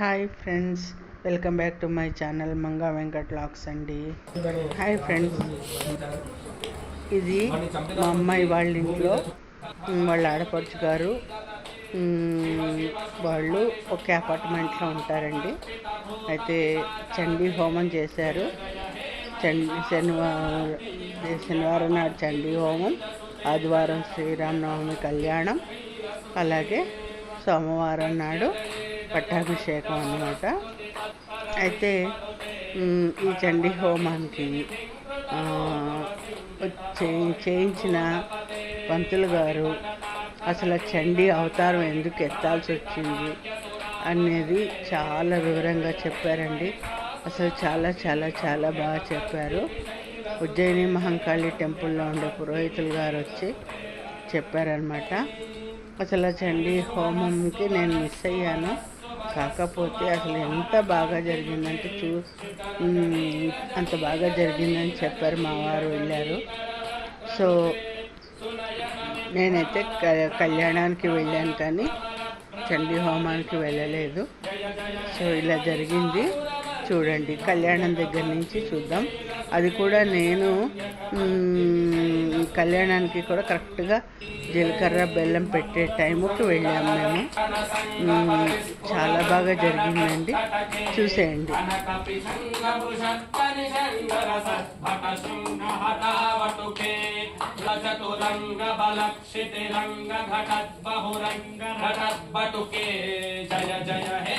Hi friends welcome back to my channel Manga Venkat lakhs అండి. Hi friends. ఇది మా అమ్మాయి వాళ్ళ ఇంట్లో వాళ్ళ ఆడపడుచు గారు వాళ్ళు ఒకే అపార్ట్మెంట్లో ఉంటారండి. అయితే చండీ హోమం చేశారు. చండీ శనివారం శనివారం నాడు చండీ హోమం ఆదివారం శ్రీరామనవమి కళ్యాణం అలాగే సోమవారం నాడు పట్టాభిషేకం అన్నమాట అయితే ఈ చండీ హోమానికి చేయించిన పంతులు గారు అసలు చండీ అవతారం ఎందుకు ఎత్తాల్సి వచ్చింది అనేది చాలా వివరంగా చెప్పారండి. అసలు చాలా చాలా చాలా బాగా చెప్పారు. ఉజ్జయిని మహంకాళి టెంపుల్లో ఉండే పురోహితులు గారు వచ్చి చెప్పారనమాట అసలు ఆ చండీ హోమంకి నేను మిస్ అయ్యాను. కాకపోతే అసలు ఎంత బాగా జరిగిందంటే చూ అంత బాగా జరిగిందని చెప్పారు మా వారు వెళ్ళారు. సో నేనైతే క- కళ్యాణానికి వెళ్ళాను కానీ చండీ హోమానికి వెళ్ళలేదు. సో ఇలా జరిగింది. చూడండి కళ్యాణం దగ్గర నుంచి చూద్దాం. అది కూడా నేను కళ్యాణానికి కూడా కరెక్ట్గా జీలకర్ర బెల్లం పెట్టే టైంకి వెళ్ళాము మేము. చాలా బాగా జరిగిందండి. చూసేయండి. జయ జయ హే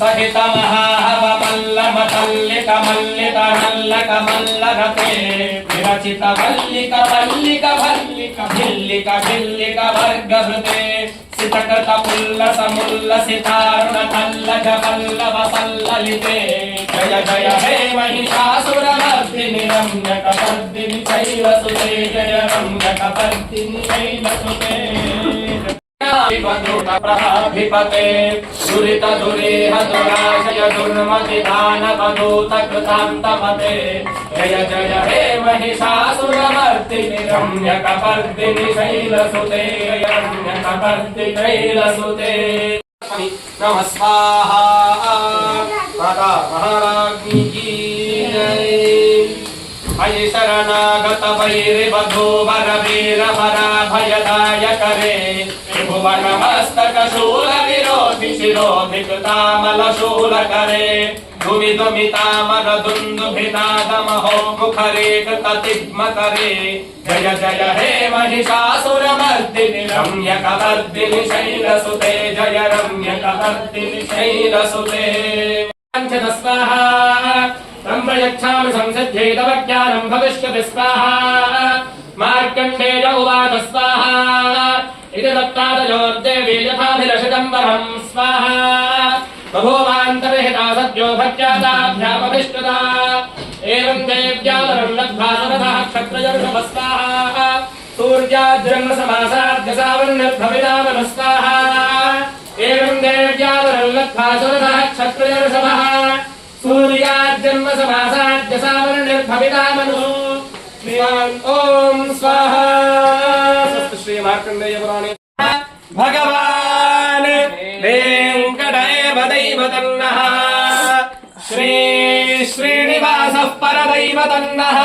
సహిత మహాహవల్లిక మల్లిక మల్లిక మల్లక మల్లరతే విరచిత వల్లిక వల్లిక వల్లిక భిల్లిక భిల్లిక వర్గహృతే సితకృత పుల్ల సముల్ల సితారుణ తల్లజ పల్లవ సల్లలితే జయ జయ హే మహిషాసుర మర్దిని రమ్యక పర్దిని చైవ సుతే జయ రమ్యక పర్దిని చైవ సుతే प्रहाभिपते दुरितदुरेह दुराशय जय जय हे महिषासुरमर्तिनिरम्यकपर्दिनि शैलसुते रम्यकपर्दिशैलसुते नमः स्वाहा महाराज्ञी जय। अयि शरणागत वैरिबधो वर वीर हरा भयदायकरे त्रिभुवन मस्तक शूल विरोधि शिरोधिक शूल करे धुमि धुमि तामर दुन्दुभिनाद मुखरेक ततिग्म करे जय जय हे महिषासुर मर्दिनि रम्य कदर्दिनि शैलसुते जय रम्य कदर्दिनि शैलसुते पञ्चदस्वाहा ब्रह्म यच्छामि संसज्ये तव ज्ञानम् भविष्यति स्वाहा। मार्कण्डेय उवाच स्वाहा। इति दत्तादयोर्देवी यथाभिलषितम् वरम् स्वाहा। बभूवान्तर्हिता सद्यो भक्त्यादाभ्यामभिष्टुता एवम् देव्या वरम् लब्ध्वा सरथः क्षत्रयर्षभस्वाहा एवम् देव्या वरम् लब्ध्वा सुरथः सूर्याजन्म समासाद्य सावर्णिर्भवितामनु श्रीमान् ॐ स्वाहा स्वस्ति श्रीमार्कण्डेय पुराणे भगवान् वेङ्कट एव दैवतन्नः श्री श्रीनिवासः परदैवतन्नः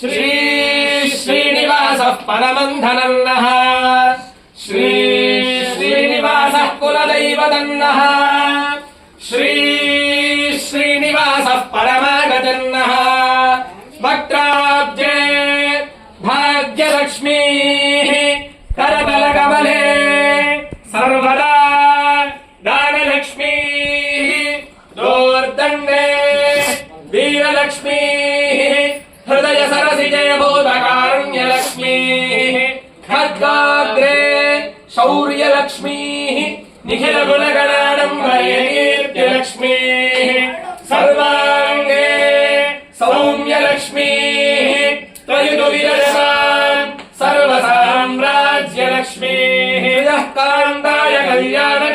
श्री श्रीनिवासः परमन्धनन्नः श्री श्रीनिवासः कुलदैवतन्नः పరమాగతన్న వక్రాబ్జే భాగ్యలక్ష్మీ కరతల కమలే సర్వదా దానలక్ష్మీ దోర్దండే వీరలక్ష్మీ హృదయ సరసి జయబోధకారుణ్యలక్ష్మీ ఖడ్గాగ్రే శౌర్యలక్ష్మీ నిఖిల గుణగణ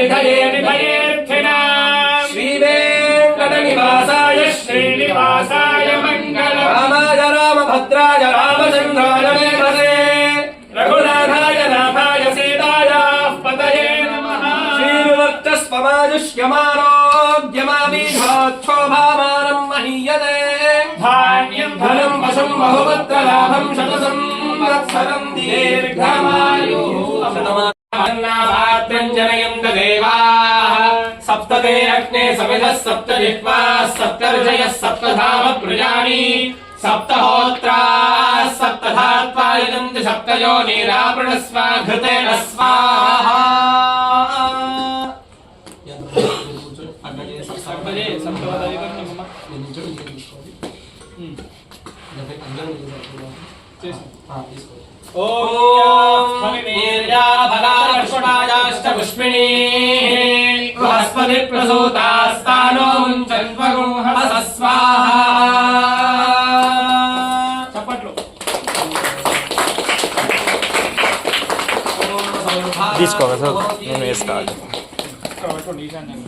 కళ్యాణనిధయే నిధయేర్థినాం శ్రీవేంకటనివాసాయ శ్రీనివాసాయ మంగళం రామాయ రామభద్రాయ రామచంద్రాయ మేధసే రఘునాథాయ నాథాయ సీతాయాః పతయే నమః శ్రీవర్చస్వమాయుష్యమారోగ్యమాభిధాక్షోభామానం మహీయతే ధాన్యం ధనం వశం బహుపత్ర లాభం శతసంవత్సరం సమిధः సప్త జిహ్వాः సప్తర్షయः సప్తధామ ప్రజాని సప్తహోత్రాः సప్తధాత్వా ఇదంతి సప్తయో నీరాపృణస్వ ఘృతేన స్వాహా బృహస్పతి ప్రసూతాస్తానో చప్పట్లు తీసుకోగా సార్ నేను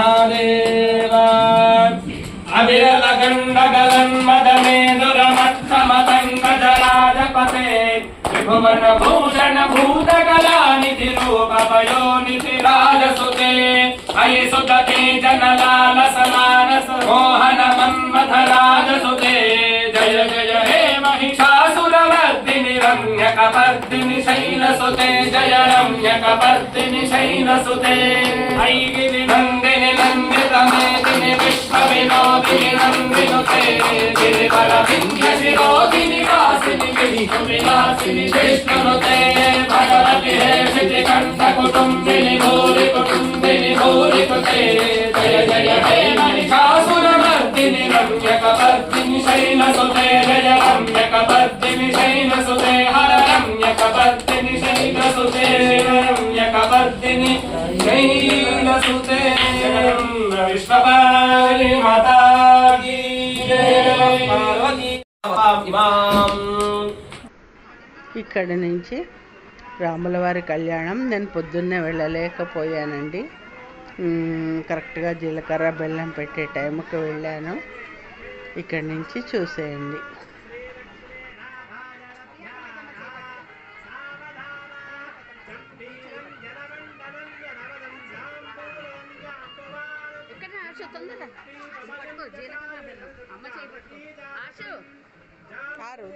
देव अविरलगण्डगलन्मदमेदुरमत्तमतङ्गजराजपते भुवनभूषणभूतकलानिधिरूपयोनिधिराजसुते अयि सुतते जनलालसमानसमोहनमन्मथराजसुते। जय जय हे महिषासुरवर्धिनिरम्यकपर्दिनि शैलसुते। जय रम्यकपर्दिनि शैलसुते। ऐ गिरिरङ्ग नन्दितमेदिनि विश्वविनोदिनि नन्दिनुते गिरिवरविन्ध्यशिरोदिनि वासिनि विष्णुविलासिनि विष्णुनुते भगवति हे शितिकण्ठकुटुम्बिनि भूरि कुटुम्बिनि भूरि कुते जय जय हे महिषासुरवर्धिनि रम्यकपर्दिनि शैलसुते जय रम्यकपर्दिनि शैलसुते हर रम्यकपर्दिनि शैलसुते विश्वपालि माता की जय पार्वती इमाम् ఇక్కడ నుంచి రాములవారి కళ్యాణం నేను పొద్దున్నే వెళ్ళలేకపోయానండి మ్మ్, కరెక్ట్గా జీలకర్ర బెల్లం పెట్టే టైంకి వెళ్ళాను ఇక్కడి నుంచి చూసేయండి ఆశ తొందర పట్టుకో జీలకర్ర బెల్లం. అమ్మ చేయి పట్టుకో. ఆశ. కారు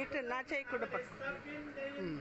ఇటు నా చేయి కూడా పట్టు మ్మ్.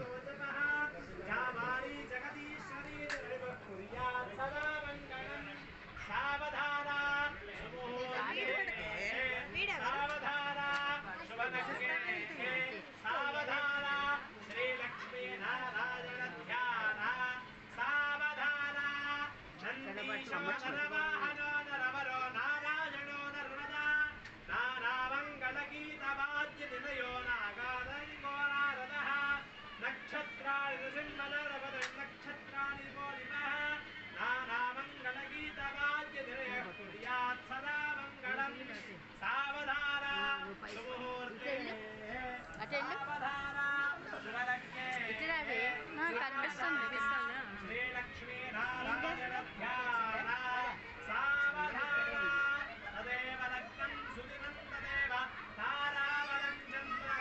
కనిపిస్తుంది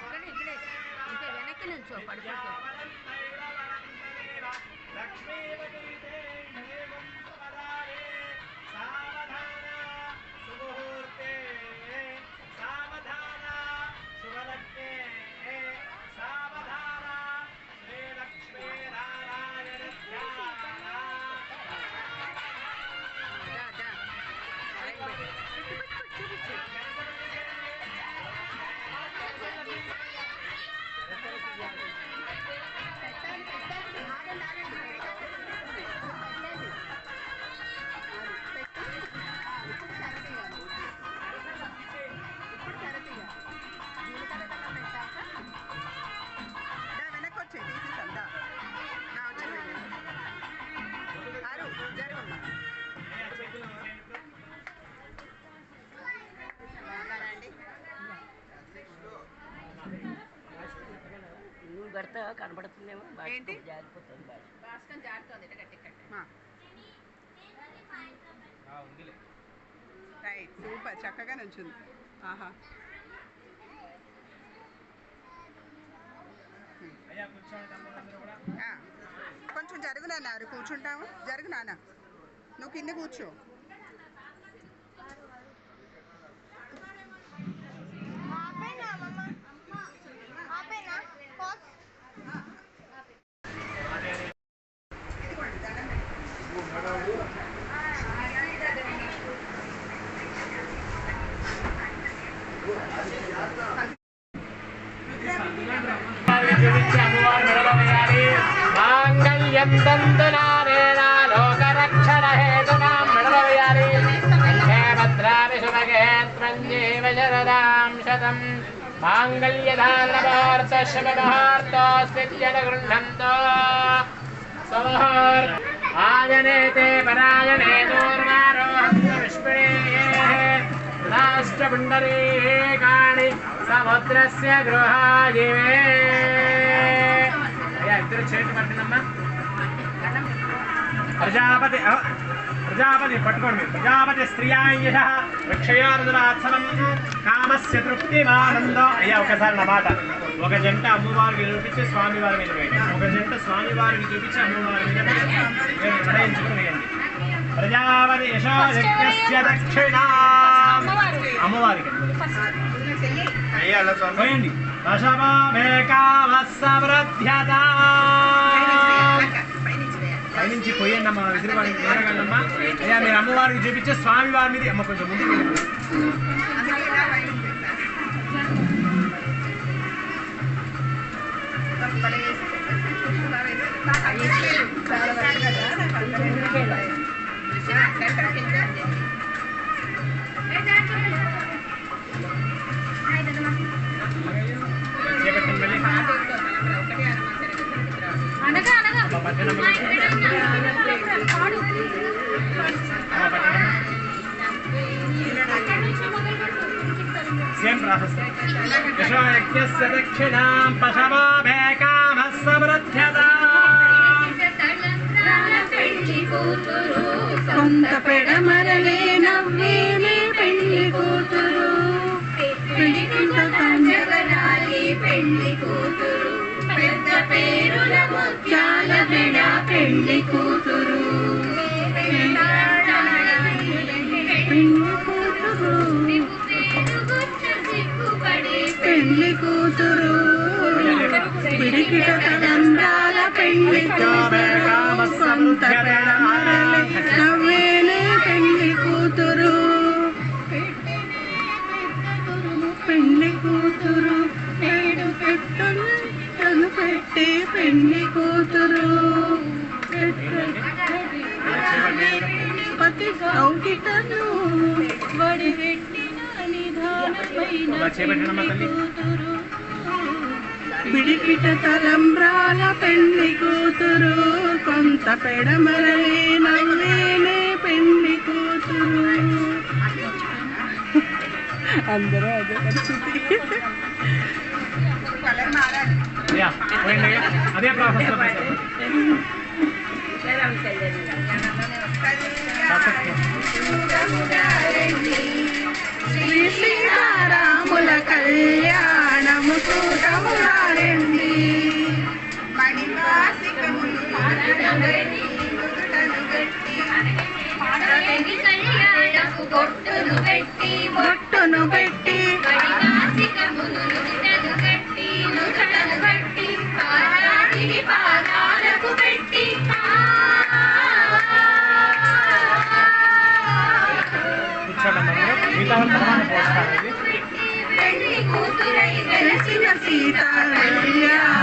ఇక్కడ ఇక్కడే ఇంకా వెనక్కి నుంచో పడిపోతావు కడితే కనబడుతుందేమో. ఏంటి? జారిపోతుంది బాగా రాష్ట్రం జారుతోంది ఇట్లా గట్టి కట్టి మా. రైట్ సూపర్ చక్కగా నుంచుంది ఆహా. ఆ, కొంచెం జరుగునన్నారు కూర్చుంటాము. జరుగు నాన్న నువ్వు కింద కూర్చో. नन्दना लोकरक्षण हेतुनां मृणविहारी भद्राणि सुमगेत्रञ्जीव शरदां शतम्। माङ्गल्यधानवार्तशवहार्तोऽस्तिजनगृह्णन्तो समहार् आजने ते पराजने दूर्वारोहन्तविष्मिणेः राष्ट्रपुण्डरीकाणि समुद्रस्य गृहाजिवे अन्तरिक्षेषु पठनम् ప్రజాపతి ప్రజాపతి పట్టుకోండి. ప్రజాపతి స్త్రియాయ వృక్షయోర్దురాత్సవం కామస్య తృప్తిమానందం. అయ్యా ఒకసారి నా మాట. ఒక జంట అమ్మవారికి చూపించి స్వామివారి మీద వేయండి. ఒక జంట స్వామివారికి చూపించి అమ్మవారి మీద వేయండి. ప్రజాపతి యశోయజ్ఞస్య దక్షిణ. అమ్మవారికి. వేయండి వశమేకామస్సమృద్ధ్యత పైనుంచి పోయండి అమ్మా విసిరివాడి నేరగండమ్మా అయ్యా మీరు అమ్మవారికి చూపించే స్వామి వారి మీద అమ్మ కొంచెం ముందుకు వెళ్ళండి. చేపట్టండి సేమ్ ప్రాసెస్ యశోయజ్ఞస్య దక్షిణాం పశవాభేకామస్సమృద్ధ్యత కొంత పెడమరలే పెళ్ళి కూతురు పెళ్ళి కూతురు. బిడ పెళ్ళి కూతురు. పెళ్ళి కూతురు. కూతురు. పిడికిట తలంబ్రాల పెళ్ళి కూతురు. సొంత పెడమరలే నవ్వేలే పెళ్ళి కూతురు. పెళ్ళి కూతురు. నేడు పెట్టును పెట్టి పెళ్ళి కూతురు. పతి వడిగెట్టిన నిధానమైన. కూతురు. బిడికిట తలంబ్రాల పెళ్ళి కూతురు. కొంత పెడమరలే నవ్వేలే పెళ్ళి కూతురు. అందరూ అదే పరిస్థితి. అదే ప్రాసెస్ శ్రీ సీతారాముల కళ్యాణము చూడములారండి మణివాసికములు కొట్టును పెట్టి బొట్టును పెట్టి Yeah.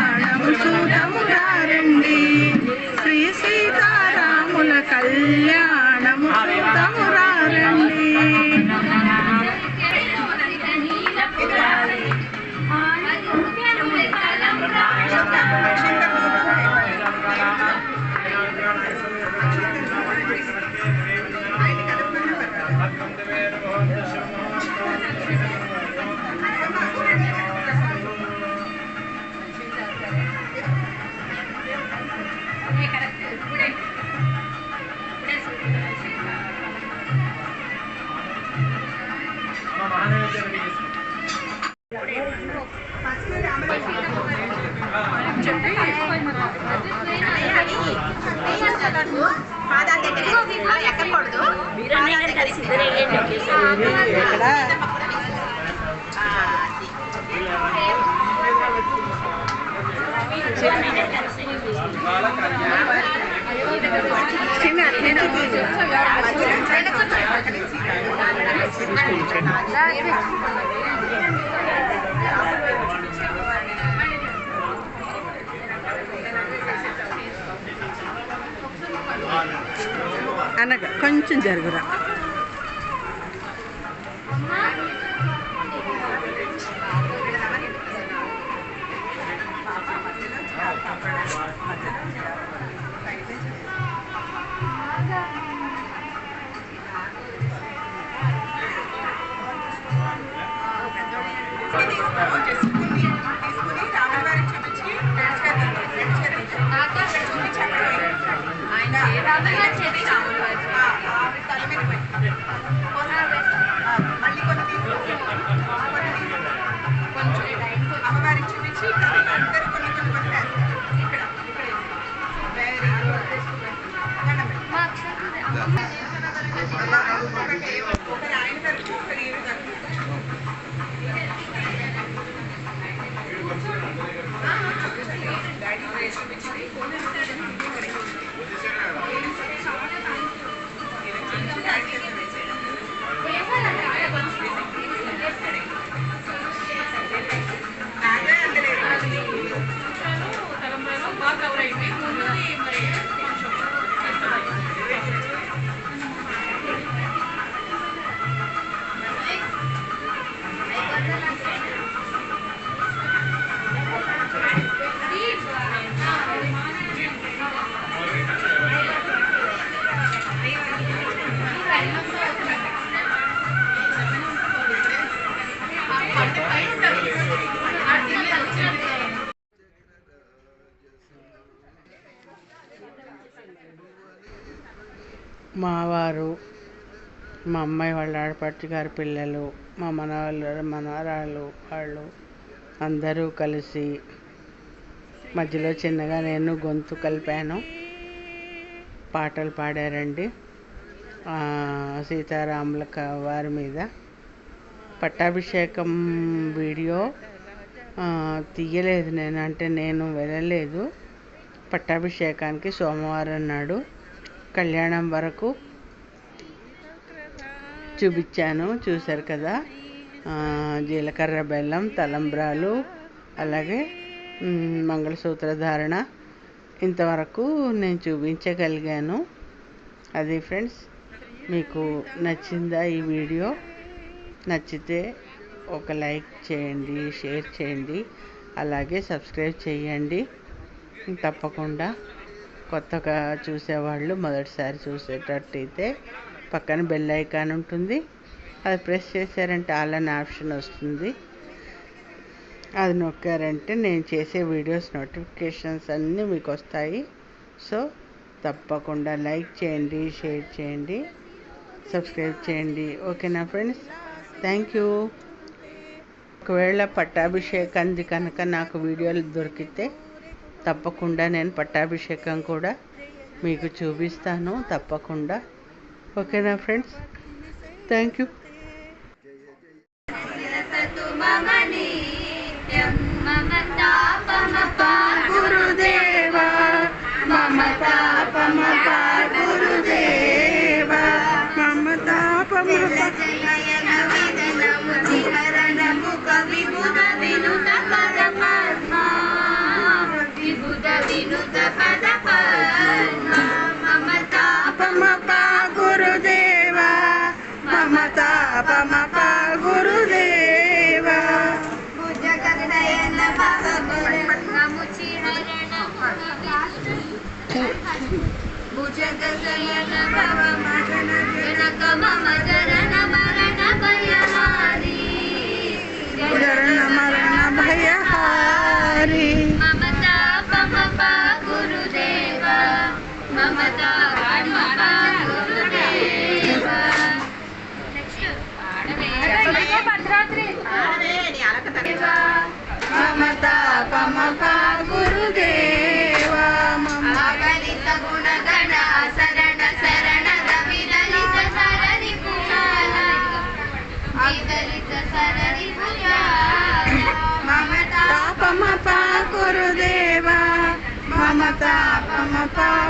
అనగా కొంచెం జరుగురా. కొన్ని తీసుకో. కొంచెం అమ్మవారికి చూపించి అమ్మాయి వాళ్ళ ఆడపడుచు గారి పిల్లలు మా మనవాళ్ళు మనవరాళ్ళు వాళ్ళు అందరూ కలిసి మధ్యలో చిన్నగా నేను గొంతు కలిపాను. పాటలు పాడారండి. సీతారాముల వారి మీద పట్టాభిషేకం వీడియో తీయలేదు నేను అంటే నేను వెళ్ళలేదు. పట్టాభిషేకానికి సోమవారం నాడు కళ్యాణం వరకు చూపించాను చూశారు కదా. జీలకర్ర బెల్లం తలంబ్రాలు అలాగే మంగళసూత్ర ధారణ. ఇంతవరకు నేను చూపించగలిగాను. అది ఫ్రెండ్స్ మీకు నచ్చిందా ఈ వీడియో? నచ్చితే ఒక లైక్ చేయండి షేర్ చేయండి అలాగే సబ్స్క్రైబ్ చేయండి. తప్పకుండా కొత్తగా చూసేవాళ్ళు మొదటిసారి చూసేటట్టయితే పక్కన బెల్ ఐకాన్ ఉంటుంది. అది ప్రెస్ చేశారంటే ఆల్ అనే ఆప్షన్ వస్తుంది. అది నొక్కారంటే నేను చేసే వీడియోస్ నోటిఫికేషన్స్ అన్నీ మీకు వస్తాయి. సో తప్పకుండా లైక్ చేయండి షేర్ చేయండి సబ్స్క్రైబ్ చేయండి. ఓకేనా ఫ్రెండ్స్ థ్యాంక్ యూ ఒకవేళ పట్టాభిషేకంది కనుక నాకు వీడియోలు దొరికితే తప్పకుండా నేను పట్టాభిషేకం కూడా మీకు చూపిస్తాను. తప్పకుండా ఓకేనా ఫ్రెండ్స్ థ్యాంక్ యూ గురుదేవా మమతా Jayana Baba Mahana Jayana Kama mama.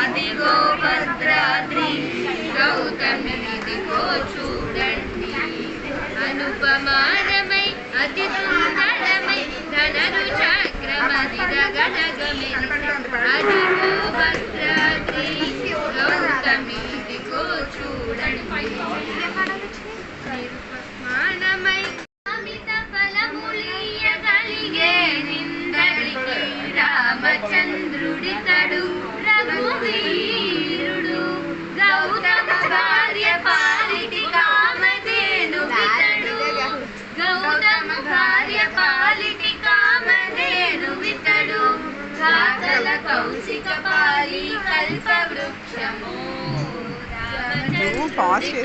అదిగో భద్రాద్రి గౌతమి ఇదిగో చూడండి అనుపమానమై Vỏ xe